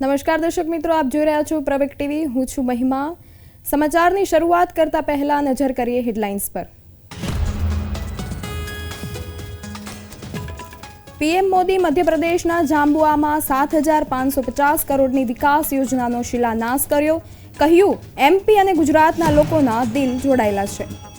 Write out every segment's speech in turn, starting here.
નમસ્કાર દર્શક મિત્રો, આપ જોઈ રહ્યા છો પ્રવેક ટીવી. હું છું મહિમા. સમાચારની શરૂઆત કરતા પહેલા નજર કરીએ હેડલાઇન્સ પર. પીએમ મોદી મધ્યપ્રદેશના જાંબુઆમાં સાત હજાર પાંચસો પચાસ કરોડની વિકાસ યોજનાનો શિલાન્યાસ કર્યો. કહ્યું એમપી અને ગુજરાતના લોકોના દિલ જોડાયેલા છે.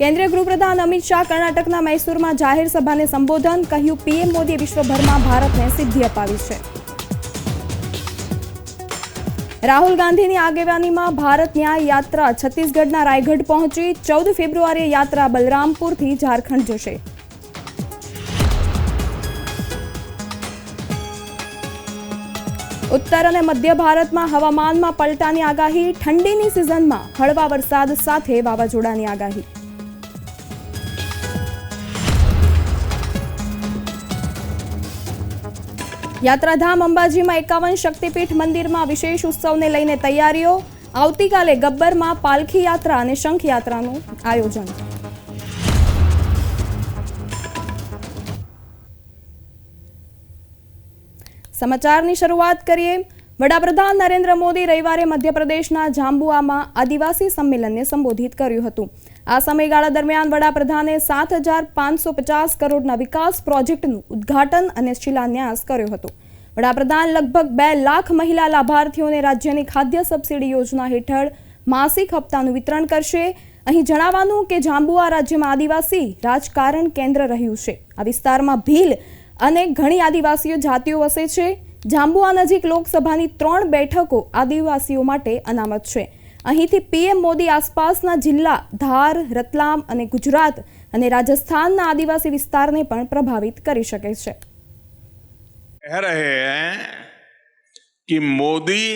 કેન્દ્રીય ગૃહપ્રધાન અમિત શાહ કર્ણાટકના મૈસૂરમાં જાહેર સભાને સંબોધન કહ્યું, પીએમ મોદીએ વિશ્વભરમાં ભારતને સિદ્ધિ અપાવી છે. રાહુલ ગાંધીની આગેવાનીમાં ભારત ન્યાય યાત્રા છત્તીસગઢના રાયગઢ પહોંચી, ચૌદ ફેબ્રુઆરીએ યાત્રા બલરામપુરથી ઝારખંડ જશે. ઉત્તર અને મધ્ય ભારતમાં હવામાનમાં પલટાની આગાહી, ઠંડીની સિઝનમાં હળવા વરસાદ સાથે વાવાઝોડાની આગાહી. યાત્રાધામ અંબાજીમાં એકાવન શક્તિપીઠ મંદિરમાં વિશેષ ઉત્સવને લઈને તૈયારીઓ. આવતીકાલે ગબ્બરમાં પાલખી યાત્રા અને શંખ આયોજન. સમાચારની શરૂઆત કરીએ. વડાપ્રધાન નરેન્દ્ર મોદી રવિવારે મધ્યપ્રદેશના જાંબુઆમાં આદિવાસી સંમેલનને સંબોધિત કર્યું હતું. આ સમયગાળા દરમિયાન વડાપ્રધાને સાત હજાર પાંચસો પચાસ કરોડના વિકાસ પ્રોજેક્ટનું ઉદ્ઘાટન અને શિલાન્યાસ કર્યો હતો. વડાપ્રધાન લગભગ બે લાખ મહિલા લાભાર્થીઓને રાજ્યની ખાદ્ય સબસિડી યોજના હેઠળ માસિક હપ્તાનું વિતરણ કરશે. અહીં જણાવવાનું કે જાંબુઆ રાજ્યમાં આદિવાસી રાજકારણ કેન્દ્ર રહ્યું છે. આ વિસ્તારમાં ભીલ અને ઘણી આદિવાસીઓ જાતિઓ વસે છે. જાંબુઆ નજીક લોકસભાની ત્રણ બેઠકો આદિવાસીઓ માટે અનામત છે. અહીંથી પીએમ મોદી આસપાસના જિલ્લા ધાર રતલામ અને ગુજરાત અને રાજસ્થાનના આદિવાસી વિસ્તારને પણ પ્રભાવિત કરી શકે છે कह रहे हैं कि मोदी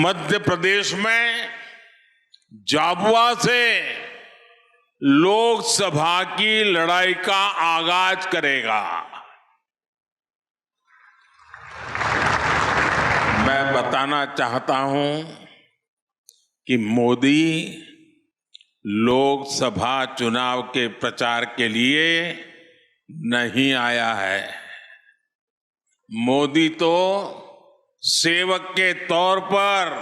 मध्य प्रदेश में जाबुआ से लोकसभा की लड़ाई का आगाज करेगा मैं बताना चाहता हूं कि मोदी लोकसभा चुनाव के प्रचार के लिए नहीं आया है मोदी तो सेवक के तौर पर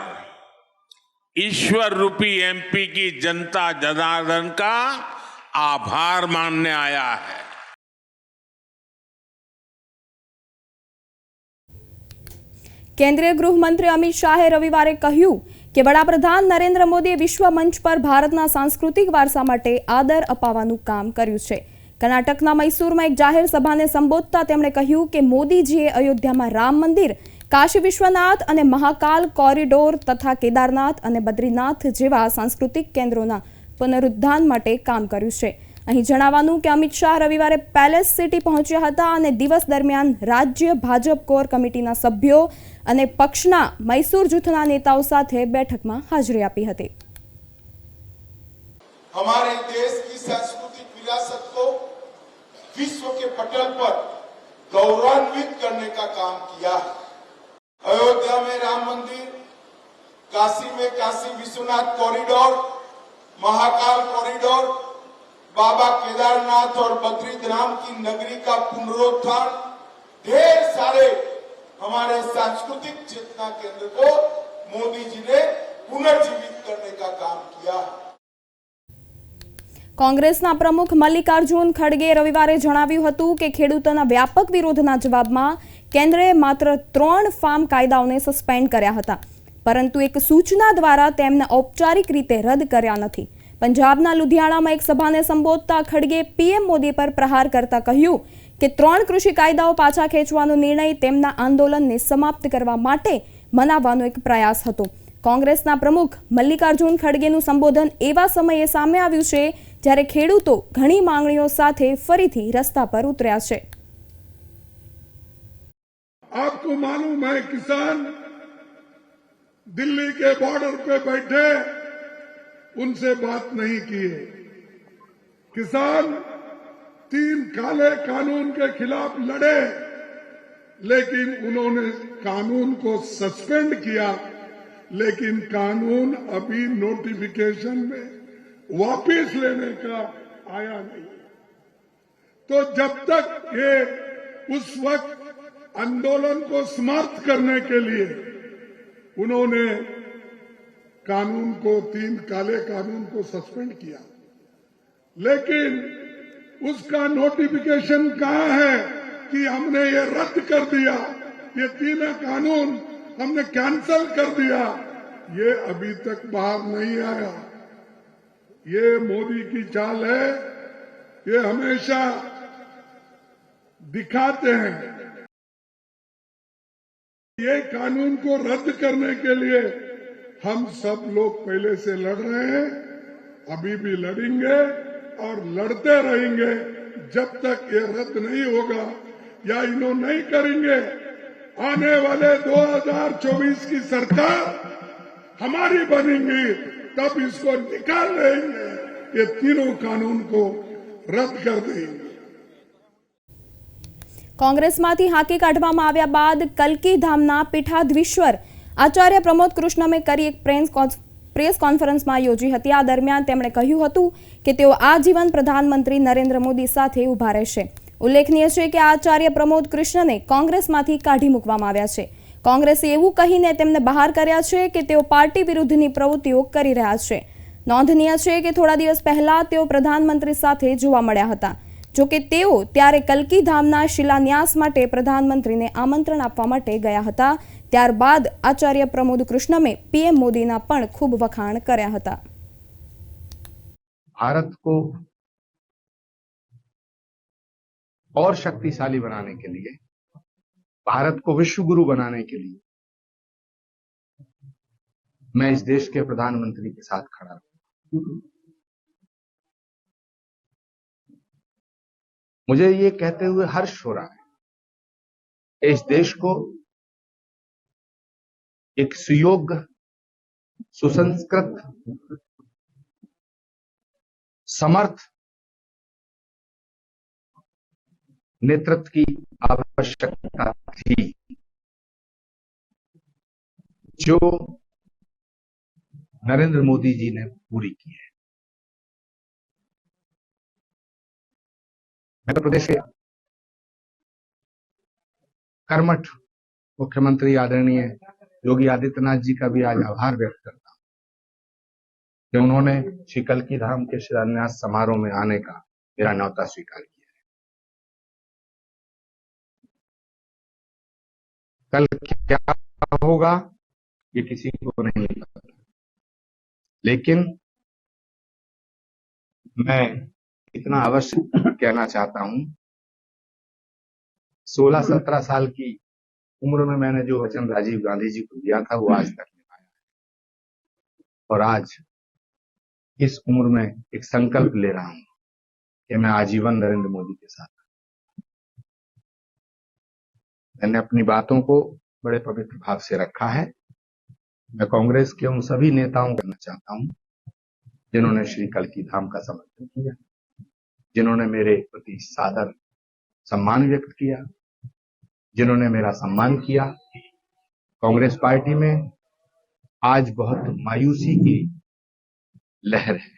ईश्वर रूपी एमपी की जनता जनार्दन का आभार मानने आया है કેન્દ્રીય ગૃહમંત્રી અમિત શાહે રવિવારે કહ્યું કે વડાપ્રધાન નરેન્દ્ર મોદીએ વિશ્વ મંચ પર ભારતના સાંસ્કૃતિક વારસા માટે આદર અપાવવાનું કામ કર્યું છે. કર્ણાટકના મૈસૂરમાં એક જાહેર સભાને સંબોધતા તેમણે કહ્યું કે મોદીજીએ અયોધ્યામાં રામ મંદિર, કાશી વિશ્વનાથ અને મહાકાલ કોરિડોર તથા કેદારનાથ અને બદ્રીનાથ જેવા સાંસ્કૃતિક કેન્દ્રોના પુનરુદ્ધાન માટે કામ કર્યું છે. અહીં જણાવવાનું કે અમિત શાહ રવિવારે પેલેસ સિટી પહોંચ્યા હતા અને દિવસ દરમિયાન રાજ્ય ભાજપ કોર કમિટીના સભ્યો અને પક્ષના મૈસૂર જૂથના નેતાઓ સાથે બેઠકમાં હાજરી આપી હતી हमारे देश की सांस्कृतिक विरासत को विश्व के पटल पर गौरवान्वित करने का काम किया है अयोध्या में राम मंदिर काशी में काशी विश्वनाथ कॉरिडोर महाकाल कॉरिडोर बाबा केदारनाथ और बद्रीधाम की नगरी का पुनरुत्थान ढेर सारे हमारे सांस्कृतिक चेतना केंद्र को मोदी जी ने पुनर्जीवित करने का काम किया है કોંગ્રેસના પ્રમુખ મલ્લિકાર્જુન ખડગે રવિવારે જણાવ્યું હતું કે ખેડૂતોના વ્યાપક વિરોધના જવાબમાં કેન્દ્રએ માત્ર ત્રણ ફાર્મ કાયદાઓને સસ્પેન્ડ કર્યા હતા પરંતુ એક સૂચના દ્વારા તેમને ઔપચારિક રીતે રદ કર્યા નથી પંજાબના લુધિયાણામાં એક સભાને સંબોધતા ખડગે પીએમ મોદી પર પ્રહાર કરતા કહ્યું કે ત્રણ કૃષિ કાયદાઓ પાછા ખેંચવાનો નિર્ણય તેમના આંદોલનને સમાપ્ત કરવા માટે મનાવવાનો એક પ્રયાસ હતો. કોંગ્રેસના પ્રમુખ મલ્લિકાર્જુન ખડગેનું સંબોધન એવા સમયે સામે આવ્યું છે, જ્યારે ખેડૂતો ઘણી માંગણીઓ સાથે ફરીથી રસ્તા પર ઉતર્યા છે. આપકો માલુમ હૈ કિસાન, દિલ્હી કે બોર્ડર પે બેઠે उनसे बात नहीं किए किसान तीन काले कानून के खिलाफ लड़े, लेकिन उन्होंने कानून को सस्पेंड किया, लेकिन कानून अभी नोटिफिकेशन में वापस लेने का आया नहीं। तो जब तक ये उस वक्त आंदोलन को समाप्त करने के लिए उन्होंने कानून को, तीन काले कानून को सस्पेंड किया। लेकिन उसका नोटिफिकेशन कहा है कि हमने ये रद्द कर दिया? ये तीन कानून हमने कैंसल कर दिया। ये अभी तक बाहर नहीं आया। ये मोदी की चाल है। ये हमेशा दिखाते हैं। ये कानून को रद्द करने के लिए हम सब लोग पहले से लड़ रहे हैं अभी भी लड़ेंगे और लड़ते रहेंगे जब तक ये रद्द नहीं होगा या इन्हों नहीं करेंगे आने वाले 2024 की सरकार हमारी बनेगी तब इसको निकाल देंगे ये तीनों कानून को रद्द कर देंगे કોંગ્રેસમાંથી હાંકી કાઢવામાં આવ્યા બાદ કલકી ધામના પીઠાધીશ્વર આચાર્ય પ્રમોદ કૃષ્ણમે કરી એક પ્રેસ પ્રેસ કોન્ફરન્સમાં યોજી હતી. આ દરમિયાન તેમણે કહ્યું હતું કે તેઓ આજીવન પ્રધાનમંત્રી નરેન્દ્ર મોદી સાથે ઊભા રહેશે. ઉલ્લેખનીય છે કે આચાર્ય પ્રમોદ કૃષ્ણને કોંગ્રેસમાંથી કાઢી મૂકવામાં આવ્યા છે. કોંગ્રેસે એવું કહીને તેમને બહાર કર્યા છે કે તેઓ પાર્ટી વિરુદ્ધની પ્રવૃત્તિઓ કરી રહ્યા છે. નોંધનીય છે કે થોડા દિવસ પહેલા તેઓ પ્રધાનમંત્રી સાથે જોવા મળ્યા હતા. જો કે તેઓ ત્યારે કલકીધામના શિલાન્યાસ માટે પ્રધાનમંત્રીને આમંત્રણ આપવા માટે ગયા હતા. ત્યારબાદ આચાર્ય પ્રમોદ કૃષ્ણમે પીએમ મોદીના પણ ખૂબ વખાણ કર્યા હતા भारत को और शक्तिशाली बनाने के लिए भारत को विश्व गुरु बनाने के लिए मैं इस देश के प्रधानमंत्री के साथ खड़ा हूं मुझे ये कहते हुए हर्ष हो रहा है कि इस देश को एक सुयोग्य सुसंस्कृत, समर्थ नेतृत्व की आवश्यकता थी, जो नरेंद्र मोदी जी ने पूरी की है। मध्य प्रदेश के कर्मठ मुख्यमंत्री आदरणीय योगी आदित्यनाथ जी का भी आज आभार व्यक्त करता हूँ कि उन्होंने श्री कलकी धाम के शिलान्यास समारोह में आने का मेरा न्यौता स्वीकार किया है। कल क्या होगा ये किसी को नहीं पता। लेकिन मैं इतना अवश्य कहना चाहता हूँ 16-17 साल की उम्र में मैंने जो वचन राजीव गांधी जी को दिया था, वो आज तक निभाया और आज इस उम्र में एक संकल्प ले रहा हूँ कि मैं आजीवन नरेंद्र मोदी के साथ मैंने अपनी बातों को बड़े पवित्र भाव से रखा है। मैं कांग्रेस के उन सभी नेताओं को कहना चाहता हूँ, जिन्होंने श्री कलकी धाम का समर्थन किया, जिन्होंने मेरे प्रति सादर सम्मान व्यक्त किया जिन्होंने मेरा सम्मान किया कांग्रेस पार्टी में आज बहुत मायूसी की લહેર હૈ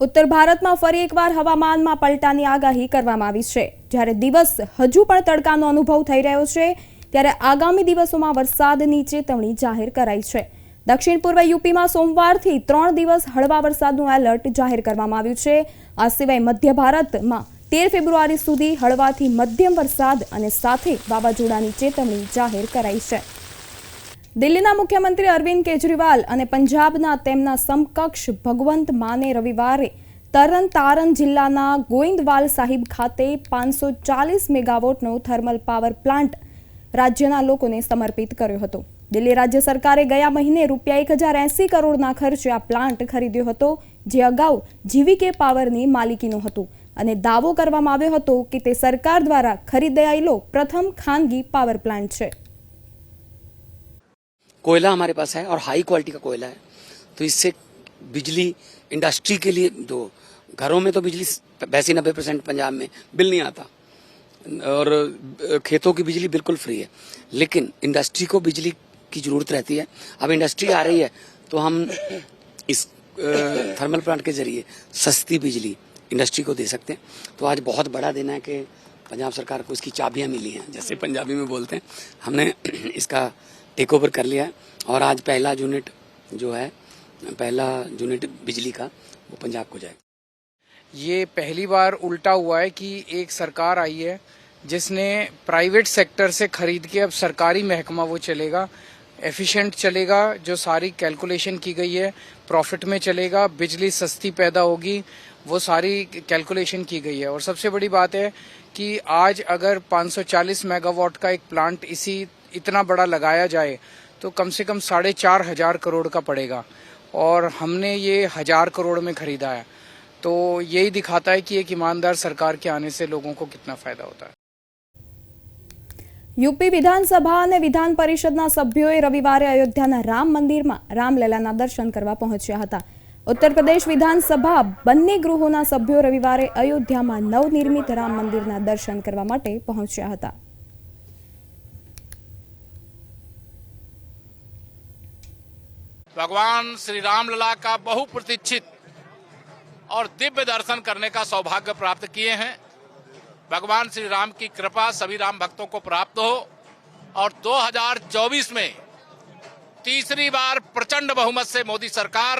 ઉત્તર ભારતમાં ફરી એકવાર હવામાનમાં પલટાની આગાહી કરવામાં આવી છે જ્યારે દિવસ હજુ પણ તડકાનો અનુભવ થઈ રહ્યો છે ત્યારે આગામી દિવસોમાં વરસાદની ચેતવણી જાહેર કરાઈ છે દક્ષિણ પૂર્વ યુપીમાં સોમવારથી ત્રણ દિવસ હળવા વરસાદનું એલર્ટ જાહેર કરવામાં આવ્યું છે આ સિવાય મધ્ય ભારતમાં તેર ફેબ્રુઆરી સુધી હળવાથી મધ્યમ વરસાદ અને સાથે વાવાઝોડાની ચેતવણી જાહેર કરાઈ છે. દિલ્હીના મુખ્યમંત્રી અરવિંદ કેજરીવાલ અને પંજાબના તેમના સમકક્ષ ભગવંત માને રવિવારે તરન તારન જિલ્લાના ગોવિંદવાલ સાહિબ ખાતે પાંચસો ચાલીસ મેગાવોટનો થર્મલ પાવર પ્લાન્ટ રાજ્યના લોકોને સમર્પિત કર્યો હતો. દિલ્હી રાજ્ય સરકારે ગયા મહિને રૂપિયા એક હજાર એંસી કરોડના ખર્ચે આ પ્લાન્ટ ખરીદ્યો હતો, જે અગાઉ જીવીકે પાવરની માલિકીનું હતો. અને દાવો કરવામાં આવ્યો હતો કે તે સરકાર દ્વારા ખરીદાયેલો પ્રથમ ખાનગી પાવર પ્લાન્ટ છે कोयला हमारे पास है और हाई क्वालिटी का कोयला है तो इससे बिजली इंडस्ट्री के लिए जो घरों में तो बिजली वैसे नब्बे परसेंट पंजाब में बिल नहीं आता और खेतों की बिजली बिल्कुल फ्री है लेकिन इंडस्ट्री को बिजली की जरूरत रहती है अब इंडस्ट्री आ रही है तो हम इस थर्मल प्लांट के जरिए सस्ती बिजली इंडस्ट्री को दे सकते हैं। तो आज बहुत बड़ा दिन है कि पंजाब सरकार को इसकी चाबियाँ मिली हैं। जैसे पंजाबी में बोलते हैं, हमने इसका टेक ओवर कर लिया है और आज पहला यूनिट जो है, पहला यूनिट बिजली का, वो पंजाब को जाएगा। ये पहली बार उल्टा हुआ है कि एक सरकार आई है जिसने प्राइवेट सेक्टर से खरीद के अब सरकारी महकमा वो चलेगा एफिशिएंट चलेगा, जो सारी कैलकुलेशन की गई है। प्रॉफिट में चलेगा, बिजली सस्ती पैदा होगी, वो सारी कैलकुलेशन की गई है। और सबसे बड़ी बात है कि आज अगर 540 मेगावाट का एक प्लांट इसी, इतना बड़ा लगाया जाए तो कम से कम साढ़े चार हज़ार करोड़ का पड़ेगा। और हमने ये हज़ार करोड़ में खरीदा है। तो यही दिखाता है कि एक ईमानदार सरकार के आने से लोगों को कितना फ़ायदा होता है। યુપી વિધાનસભા અને વિધાન પરિષદના સભ્યોએ રવિવારે અયોધ્યાના રામ મંદિરમાં રામલલાના દર્શન કરવા પહોંચ્યા હતા ઉત્તર પ્રદેશ વિધાનસભા બંને ગૃહોના સભ્યો રવિવારે અયોધ્યામાં નવનિર્મિત રામ મંદિરના દર્શન કરવા માટે પહોંચ્યા હતા भगवान श्री रामलला का बहुप्रतीक्षित और दिव्य दर्शन करने का सौभाग्य प्राप्त किए हैं भगवान श्री राम की कृपा सभी राम भक्तों को प्राप्त हो और 2024 में तीसरी बार प्रचंड बहुमत से मोदी सरकार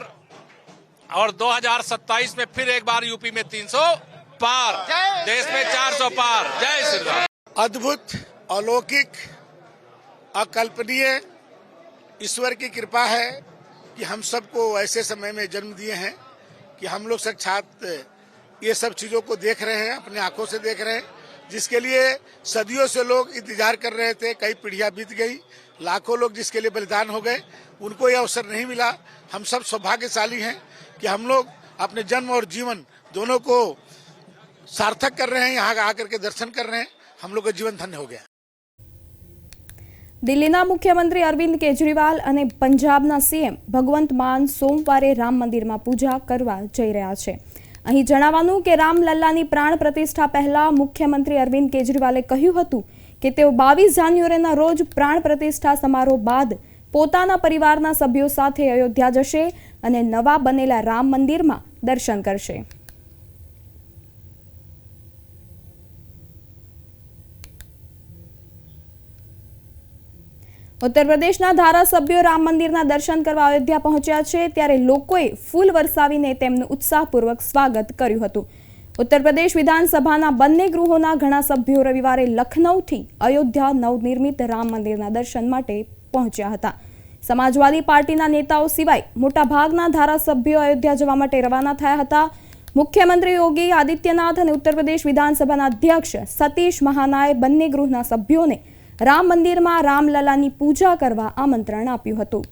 और 2027 में फिर एक बार यूपी में 300 पार देश में 400 पार। जय श्री राम। अद्भुत अलौकिक अकल्पनीय ईश्वर की कृपा है कि हम सबको ऐसे समय में जन्म दिए हैं कि हम लोग साक्षात ये सब चीजों को देख रहे हैं अपने आंखों से देख रहे हैं जिसके लिए सदियों से लोग इंतजार कर रहे थे कई पीढ़ियां बीत गई लाखों लोग जिसके लिए बलिदान हो गए उनको यह अवसर नहीं मिला हम सब सौभाग्यशाली हैं कि हम लोग अपने जन्म और जीवन दोनों को सार्थक कर रहे हैं यहाँ आकर के दर्शन कर रहे हैं हम लोग का जीवन धन्य हो गया દિલ્હીના મુખ્યમંત્રી અરવિંદ કેજરીવાલ અને પંજાબના સીએમ ભગવંત માન સોમવારે રામ મંદિરમાં પૂજા કરવા જઈ રહ્યા છે અહીં જણાવવાનું કે રામલલ્લાની પ્રાણ પ્રતિષ્ઠા પહેલા મુખ્યમંત્રી અરવિંદ કેજરીવાલે કહ્યું હતું કે તેઓ બાવીસ જાન્યુઆરીના રોજ પ્રાણ પ્રતિષ્ઠા સમારોહ બાદ પોતાના પરિવારના સભ્યો સાથે અયોધ્યા જશે અને નવા બનેલા રામ મંદિરમાં દર્શન કરશે. ઉત્તર પ્રદેશના ધારાસભ્યો રામ મંદિરના દર્શન કરવા અયોધ્યા પહોંચ્યા છે, ત્યારે લોકોએ ફૂલ વરસાવીને તેમનું ઉત્સાહપૂર્વક સ્વાગત કર્યું હતું. ઉત્તર પ્રદેશ વિધાનસભાના બંને ગૃહોના ઘણા સભ્યો રવિવારે લખનૌથી અયોધ્યા નવનિર્મિત રામ મંદિરના દર્શન માટે પહોંચ્યા હતા. સમાજવાદી પાર્ટીના નેતાઓ સિવાય મોટાભાગના ધારાસભ્યો અયોધ્યા જવા માટે રવાના થયા હતા. મુખ્યમંત્રી યોગી આદિત્યનાથ અને ઉત્તર પ્રદેશ વિધાનસભાના અધ્યક્ષ સતીશ મહાનાએ બંને ગૃહના સભ્યોને રામ મંદિરમાં રામલલાની પૂજા કરવા આમંત્રણ આપ્યું હતું.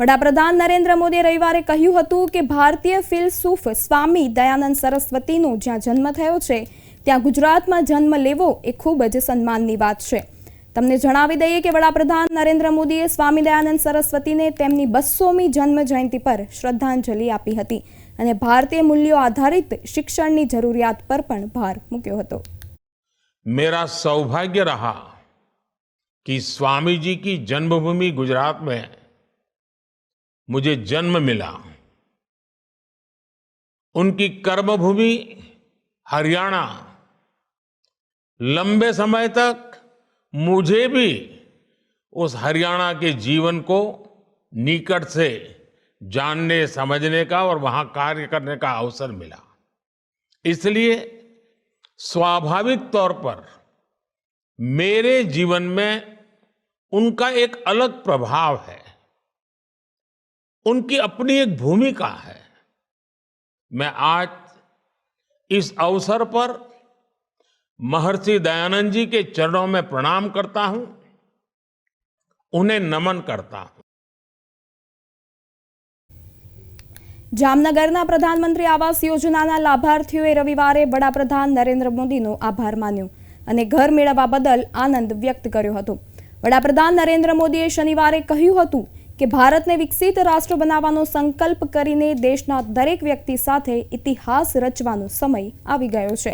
વડાપ્રધાન નરેન્દ્ર મોદીએ રવિવારે કહ્યું હતું કે ભારતીય ફિલસૂફ સ્વામી દયાનંદ સરસ્વતીનો જ્યાં જન્મ થયો છે, ત્યાં ગુજરાતમાં જન્મ લેવો એ ખૂબ જ સન્માનની વાત છે. તમને જણાવી દઈએ કે વડાપ્રધાન નરેન્દ્ર મોદીએ સ્વામી દયાનંદ સરસ્વતીને તેમની બસોમી જન્મ જયંતિ પર શ્રદ્ધાંજલિ આપી હતી અને ભારતીય મૂલ્યો આધારિત શિક્ષણની જરૂરિયાત પર પણ ભાર મૂક્યો હતો मेरा सौभाग्य रहा कि स्वामी जी की जन्मभूमि गुजरात में मुझे जन्म मिला उनकी कर्मभूमि हरियाणा लंबे समय तक मुझे भी उस हरियाणा के जीवन को निकट से जानने, समझने का और वहाँ कार्य करने का अवसर मिला। इसलिए स्वाभाविक तौर पर मेरे जीवन में उनका एक अलग प्रभाव है। उनकी अपनी एक भूमिका है। मैं आज इस अवसर पर महर्षि दयानंद जी के चरणों में प्रणाम करता हूं उन्हें नमन करता हूं જામનગરના પ્રધાનમંત્રી આવાસ યોજનાના લાભાર્થીઓએ રવિવારે વડાપ્રધાન નરેન્દ્ર મોદીનો આભાર માન્યો અને ઘર મેળવવા બદલ આનંદ વ્યક્ત કર્યો હતો વડાપ્રધાન નરેન્દ્ર મોદીએ શનિવારે કહ્યું હતું કે ભારતને વિકસિત રાષ્ટ્ર બનાવવાનો સંકલ્પ કરીને દેશના દરેક વ્યક્તિ સાથે ઇતિહાસ રચવાનો સમય આવી ગયો છે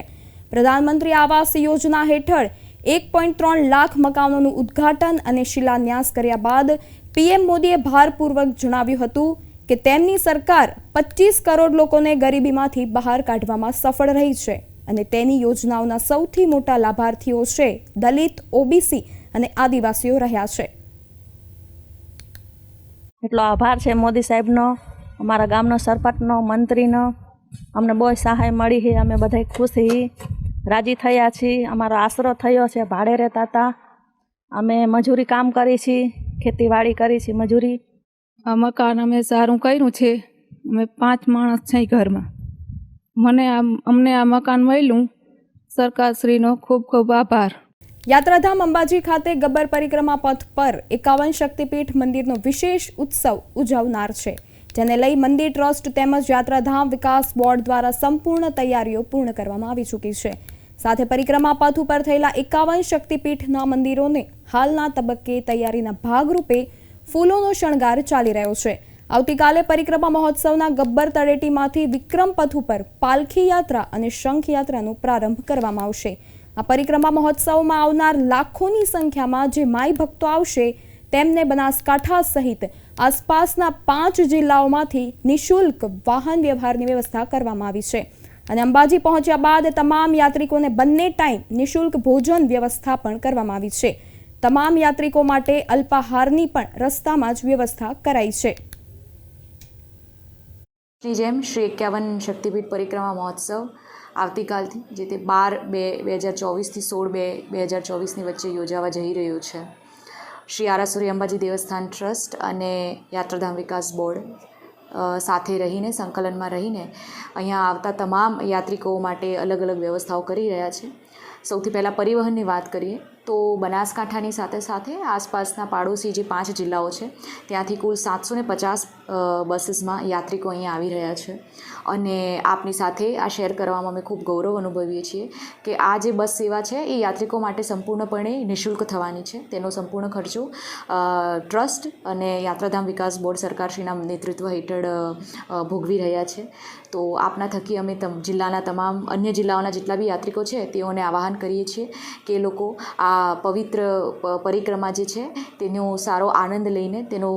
પ્રધાનમંત્રી આવાસ યોજના હેઠળ એક પોઈન્ટ ત્રણ લાખ મકાનોનું ઉદ્ઘાટન અને શિલાન્યાસ કર્યા બાદ પીએમ મોદીએ ભારપૂર્વક જણાવ્યું હતું કે તેમની સરકાર પચીસ કરોડ લોકોને ગરીબીમાંથી બહાર કાઢવામાં સફળ રહી છે અને તેની યોજનાઓના સૌથી મોટા લાભાર્થીઓ છે દલિત, ઓબીસી અને આદિવાસીઓ રહ્યા છે. એટલો આભાર છે મોદી સાહેબનો, અમારા ગામનો સરપંચનો, મંત્રીનો. અમને બહુ સહાય મળી છે, અમે બધા ખુશ છીએ. રાજી થયા છીએ અમારો આશરો થયો છે ભાડે રહેતા હતા. અમે મજૂરી કામ કરી છીએ ખેતીવાડી કરી છે મજૂરી. આ મકાન અમે સારું કર્યું છે અમે પાંચ માણસ છે ઘરમાં. મને આ અમને આ મકાન મળ્યું સરકારશ્રીનો ખૂબ ખૂબ આભાર. યાત્રાધામ અંબાજી ખાતે ગબ્બર પરિક્રમા પથ પર એકાવન શક્તિપીઠ મંદિરનો વિશેષ ઉત્સવ ઉજવનાર છે જેને લઈ મંદિર ટ્રસ્ટ તેમજ યાત્રાધામ વિકાસ બોર્ડ દ્વારા સંપૂર્ણ તૈયારીઓ પૂર્ણ કરવામાં આવી ચૂકી છે. સાથે પરિક્રમા પથ ઉપર થયેલા એકાવન શક્તિપીઠના મંદિરોને હાલના તબક્કે તૈયારીના ભાગરૂપે ફૂલોનો શણગાર ચાલી રહ્યો છે. આવતીકાલે પરિક્રમા મહોત્સવના ગબ્બર તળેટીમાંથી વિક્રમ પથ ઉપર પાલખી યાત્રા અને શંખ યાત્રાનો પ્રારંભ કરવામાં આવશે. આ પરિક્રમા મહોત્સવમાં આવનાર લાખોની સંખ્યામાં જે માઈ ભક્તો આવશે તેમને બનાસકાંઠા સહિત આસપાસના પાંચ જિલ્લાઓમાંથી નિઃશુલ્ક વાહન વ્યવહારની વ્યવસ્થા કરવામાં આવી છે. અને અંબાજી પહોંચ્યા બાદ તમામ યાત્રિકોને બંને ટાઈમ નિઃશુલ્ક ભોજન વ્યવસ્થા પણ કરવામાં આવી છે. તમામ યાત્રિકો માટે અલ્પાહારની પણ રસ્તામાં જ વ્યવસ્થા કરાઈ છે. શ્રી જેમ શ્રી એકાવન શક્તિપીઠ પરિક્રમા મહોત્સવ આવતીકાલથી, જે તે બાર બે બે હજાર ચોવીસથી સોળ બે બે હજાર ચોવીસની વચ્ચે યોજાવા જઈ રહ્યો છે. શ્રી આરાસુરી અંબાજી દેવસ્થાન ટ્રસ્ટ અને યાત્રાધામ વિકાસ બોર્ડ સાથે રહીને, સંકલનમાં રહીને અહીંયા આવતા તમામ યાત્રિકો માટે અલગ અલગ વ્યવસ્થાઓ કરી રહ્યા છે. સૌથી પહેલાં પરિવહનની વાત કરીએ. તો બનાસકાંઠાની સાથે સાથે આસપાસના પાડોશી જે પાંચ જિલ્લાઓ છે, ત્યાંથી કુલ સાતસો ને પચાસ બસીસમાં યાત્રિકો અહીંયા આવી રહ્યા છે. અને આપની સાથે આ શેર કરવામાં અમે ખૂબ ગૌરવ અનુભવીએ છીએ કે આ જે બસ સેવા છે, એ યાત્રિકો માટે સંપૂર્ણપણે નિઃશુલ્ક થવાની છે. તેનો સંપૂર્ણ ખર્ચો ટ્રસ્ટ અને યાત્રાધામ વિકાસ બોર્ડ સરકારશ્રીના નેતૃત્વ હેઠળ ભોગવી રહ્યા છે. તો આપના થકી અમે જિલ્લાના તમામ અન્ય જિલ્લાઓના જેટલા બી યાત્રિકો છે, તેઓને આવાહન કરીએ છીએ કે લોકો આ પવિત્ર પરિક્રમા જે છે, તેનો સારો આનંદ લઈને તેનો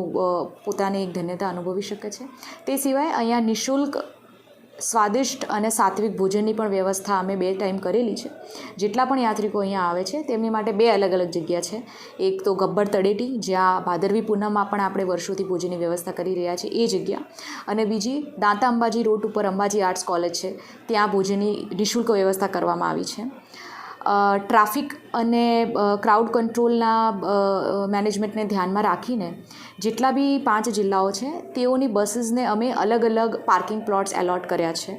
પોતાને એક ધન્યતા અનુભવી શકે છે. તે સિવાય અહીંયા નિઃશુલ્ક સ્વાદિષ્ટ અને સાત્વિક ભોજનની પણ વ્યવસ્થા અમે બે ટાઈમ કરેલી છે. જેટલા પણ યાત્રિકો અહીંયા આવે છે, તેમની માટે બે અલગ અલગ જગ્યા છે. એક તો ગબ્બર તળેટી, જ્યાં ભાદરવી પૂનમમાં પણ આપણે વર્ષોથી ભોજનની વ્યવસ્થા કરી રહ્યા છીએ, એ જગ્યા. અને બીજી દાંતા અંબાજી રોડ ઉપર અંબાજી આર્ટ્સ કોલેજ છે, ત્યાં ભોજનની નિઃશુલ્ક વ્યવસ્થા કરવામાં આવી છે. ટ્રાફિક અને ક્રાઉડ કંટ્રોલના મેનેજમેન્ટને ધ્યાનમાં રાખીને જેટલા બી પાંચ જિલ્લાઓ છે, તેઓની બસીસને અમે અલગ અલગ પાર્કિંગ પ્લોટ્સ એલોટ કર્યા છે.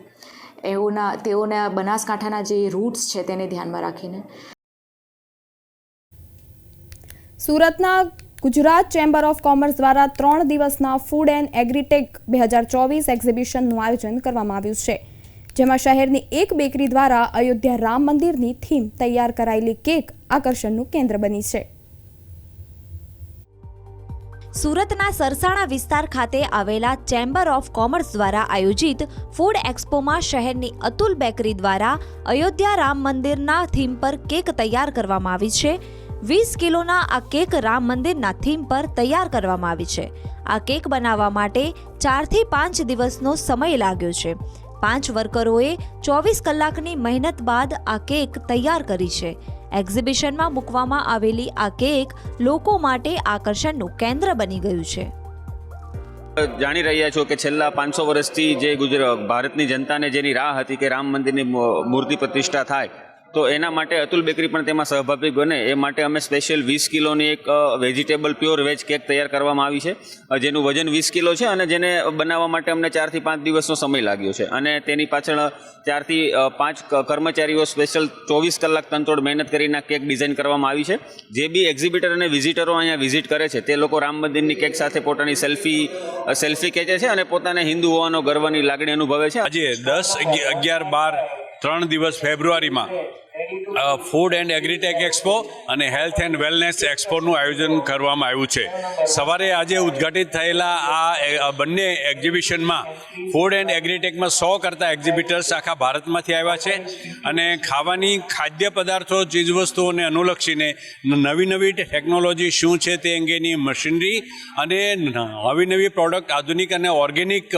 એઓના, તેઓના બનાસકાંઠાના જે રૂટ્સ છે તેને ધ્યાનમાં રાખીને. સુરતના ગુજરાત ચેમ્બર ઓફ કોમર્સ દ્વારા ત્રણ દિવસના ફૂડ એન્ડ એગ્રીટેક બે હજાર ચોવીસ એક્ઝિબિશનનું આયોજન કરવામાં આવ્યું છે. જેમાં શહેરની એક બેકરી દ્વારા અયોધ્યા રામ મંદિરની થીમ તૈયાર કરાયેલી કેક આકર્ષણનું કેન્દ્ર બની છે. સુરતના સરસાણા વિસ્તાર ખાતે આવેલા ચેમ્બર ઓફ કોમર્સ દ્વારા આયોજિત ફૂડ એક્સપોમાં શહેરની અતુલ બેકરી દ્વારા અયોધ્યા રામ મંદિરના થીમ પર કેક તૈયાર કરવામાં આવી છે. વીસ કિલોના આ કેક રામ મંદિરના થીમ પર તૈયાર કરવામાં આવી છે. આ કેક બનાવવા માટે ચારથી પાંચ દિવસનો સમય લાગ્યો છે. પાંચ વર્કરોએ ચોવીસ કલાકની મહેનત બાદ આ કેક તૈયાર કરી છે. એક્ઝિબિશનમાં મૂકવામાં આવેલી આ કેક લોકો માટે આકર્ષણનું કેન્દ્ર બની ગયું છે. જાણી રહ્યા છો કે છેલ્લા પાંચસો વર્ષથી જે ગુજરાત ભારતની જનતાને જેની રાહ હતી કે રામ મંદિરની મૂર્તિ પ્રતિષ્ઠા થાય તો એના માટે અતુલ બેકરી પણ તેમાં સહભાગી બને. એ માટે અમે સ્પેશિયલ વીસ કિલોની એક વેજીટેબલ પ્યોર વેજ કેક તૈયાર કરવામાં આવી છે. જેનું વજન વીસ કિલો છે અને જેને બનાવવા માટે અમને ચારથી પાંચ દિવસનો સમય લાગ્યો છે. અને તેની પાછળ ચારથી પાંચ કર્મચારીઓ સ્પેશિયલ ચોવીસ કલાક તંતોડ મહેનત કરીને કેક ડિઝાઇન કરવામાં આવી છે. જે બી એક્ઝિબિટર અને વિઝિટરો અહીંયા વિઝિટ કરે છે, તે લોકો રામ મંદિરની કેક સાથે પોતાની સેલ્ફી સેલ્ફી ખેંચે છે અને પોતાને હિન્દુ હોવાનો ગર્વની લાગણી અનુભવે છે. આજે દસ અગિયાર બાર ત્રણ દિવસ ફેબ્રુઆરીમાં ફૂડ એન્ડ એગ્રીટેક એક્સપો અને હેલ્થ એન્ડ વેલનેસ એક્સપોનું આયોજન કરવામાં આવ્યું છે. સવારે આજે ઉદ્ઘાટિત થયેલા આ બંને એક્ઝિબિશનમાં ફૂડ એન્ડ એગ્રીટેકમાં સો કરતાં એક્ઝિબિટર્સ આખા ભારતમાંથી આવ્યા છે અને ખાવાની ખાદ્ય પદાર્થો, ચીજવસ્તુઓને અનુલક્ષીને નવી નવી ટેકનોલોજી શું છે તે અંગેની મશીનરી અને નવી નવી પ્રોડક્ટ આધુનિક અને ઓર્ગેનિક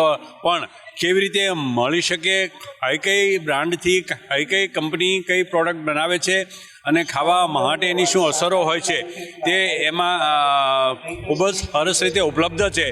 પણ કેવી રીતે મળી શકે, કઈ કઈ બ્રાન્ડથી, કઈ કઈ કંપની કઈ પ્રોડક્ટ બનાવે છે અને ખાવા માટે એની શું અસરો હોય છે, તે એમાં ખૂબ જ સરસ રીતે ઉપલબ્ધ છે.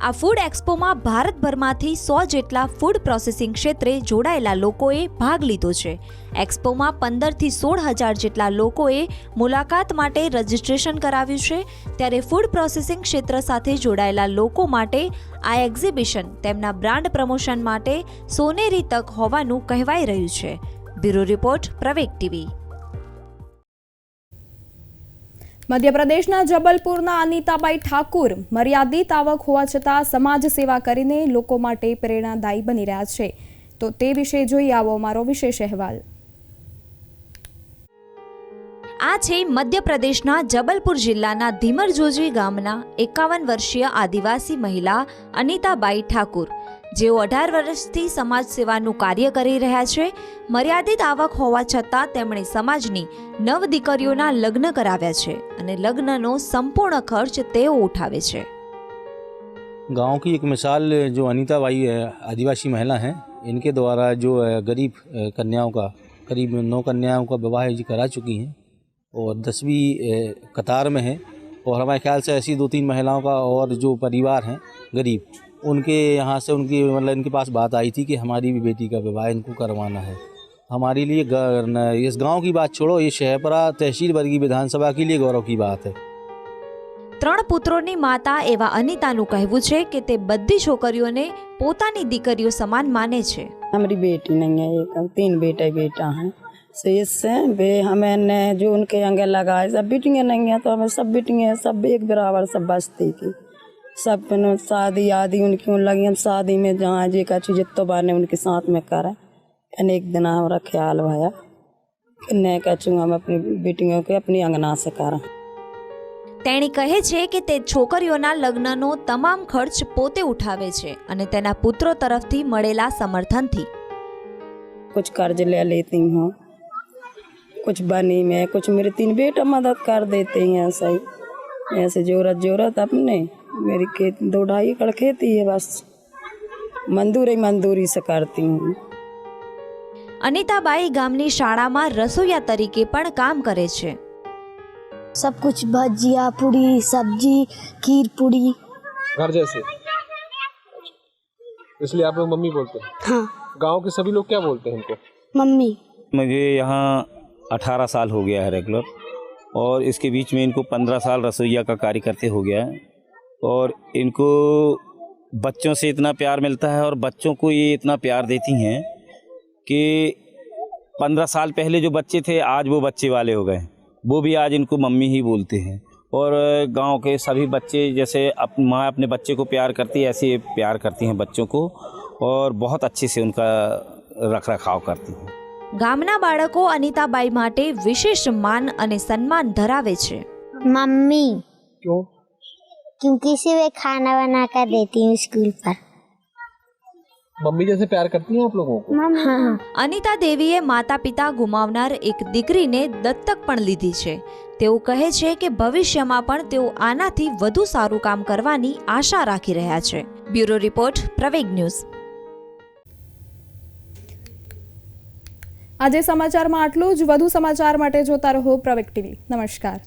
આ ફૂડ એક્સપોમાં ભારતભરમાંથી સો જેટલા ફૂડ પ્રોસેસિંગ ક્ષેત્રે જોડાયેલા લોકોએ ભાગ લીધો છે. એક્સપોમાં પંદરથી સોળ હજાર જેટલા લોકોએ મુલાકાત માટે રજીસ્ટ્રેશન કરાવ્યું છે. ત્યારે ફૂડ પ્રોસેસિંગ ક્ષેત્ર સાથે જોડાયેલા લોકો માટે આ એક્ઝિબિશન તેમના બ્રાન્ડ પ્રમોશન માટે સોનેરી તક હોવાનું કહેવાઈ રહ્યું છે. Bureau report Praveg TV. મધ્યપ્રદેશના જબલપુરના અનિતાબાઈ ઠાકુર મર્યાદિત આવક હોવા છતાં સમાજ સેવા કરીને લોકો માટે પ્રેરણાદાયી બની રહ્યા છે. તો તે વિશે જોઈ આવો અમારો વિશેષ અહેવાલ. આ છે મધ્યપ્રદેશના જબલપુર જિલ્લાના ધીમરજોજી ગામના એકાવન વર્ષીય આદિવાસી મહિલા અનિતાબાઈ ઠાકુર જેઓ અઢાર વર્ષથી સમાજ સેવાનું કાર્ય કરી રહ્યા છે મર્યાદિત આવક હોવા છતાં તેમણે સમાજની નવ દીકરીઓના લગ્ન કરાવ્યા છે અને લગ્નનો સંપૂર્ણ ખર્ચ તેઓ ઉઠાવે છે गांव की एक मिसाल जो अनीता बाई है आदिवासी महिला हैं इनके द्वारा जो है, गरीब अ, कन्याओं का करीब नौ कन्याओं का विवाह जी करा चुकी हैं और दसवीं अ, कतार में है और हमारे ख्याल से ऐसी दो तीन महिलाओं का और जो परिवार हैं गरीब उनके यहाँ से उनकी मतलब इनके पास बात आई थी कि हमारी भी बेटी का विवाह इनको करवाना है हमारे लिए ग- न- इस गांव की बात छोड़ो ये शहपरा तहसील वर्गीय विधानसभा के लिए गौरव की बात है ત્રણ પુત્રોની માતા એવા અનિતાનું કહેવું છે કે તે બધી છોકરીઓને પોતાની દીકરીઓ સમાન માને છે हमारी बेटी नहीं है एक तीन बेटे बेटा हैं से इससे वे हमें ने जो उनके अंगे लगाए सब बेटियाँ नहीं है तो हमें सब बेटियाँ सब एक बराबर सब बचती की सब ने शादी आदि उनकी उन लगी हम शादी में जहाँ जे का चीज तो बाने उनके साथ में करें फिर एक दिन हमारा ख्याल भया फिर ने कहूँ हम अपनी बेटियों के अपनी अंगना से करें તેણી કહે છે કે તે છોકરીઓના લગ્નનો તમામ ખર્ચ પોતે ઉઠાવે છે અને તેના પુત્રો તરફથી મળેલા સમર્થનથી कुछ कर्ज ले लेती हूँ कुछ बनी में कुछ मेरे तीन बेटा मदद कर देते हैं ऐसे ही ऐसे जरूरत जरूरत अपने मेरी खेत दो ढाई एकड़ खेती है बस मंदूरी मंदूरी से करती हूँ અનિતાબાઈ ગામની શાળામાં રસોઈયા તરીકે પણ કામ કરે છે सब कुछ भजिया पूरी सब्जी खीर पूरी घर जैसे इसलिए आप लोग मम्मी बोलते हैं हाँ गांव के सभी लोग क्या बोलते हैं इनको मम्मी मुझे यहाँ अठारह साल हो गया है रेगुलर और इसके बीच में इनको पंद्रह साल रसोईया का कार्य करते हो गया है। और इनको बच्चों से इतना प्यार मिलता है और बच्चों को ये इतना प्यार देती हैं कि पंद्रह साल पहले जो बच्चे थे, आज वो बच्चे वाले हो गए। वो भी आज इनको मम्मी ही बोलते हैं। और गाँव के सभी बच्चे जैसे अप, माँ अपने बच्चे को प्यार करती है, ऐसे प्यार करती हैं बच्चों को और बहुत अच्छे से उनका रख रखाव करती हैं। ગામના બાળકો અનિતાબાઈ માટે વિશેષ માન અને સન્માન ધરાવે છે मम्मी क्यों क्योंकि सिर्फ खाना बना कर देती हूँ स्कूल पर मम्मी जैसे प्यार करती हैं आप लोगों को हाँ અનિતા દેવીએ માતા પિતા ગુમાવનાર એક દીકરીને દત્તક પણ લીધી છે તેઓ કહે છે કે ભવિષ્યમાં પણ તેઓ આનાથી વધુ સારું કામ કરવાની આશા રાખી રહ્યા છે બ્યુરો રિપોર્ટ પ્રવેગ ન્યૂઝ આજે સમાચારમાં આટલું જ. વધુ સમાચાર માટે જોતા રહો પ્રવેક ટીવી. નમસ્કાર.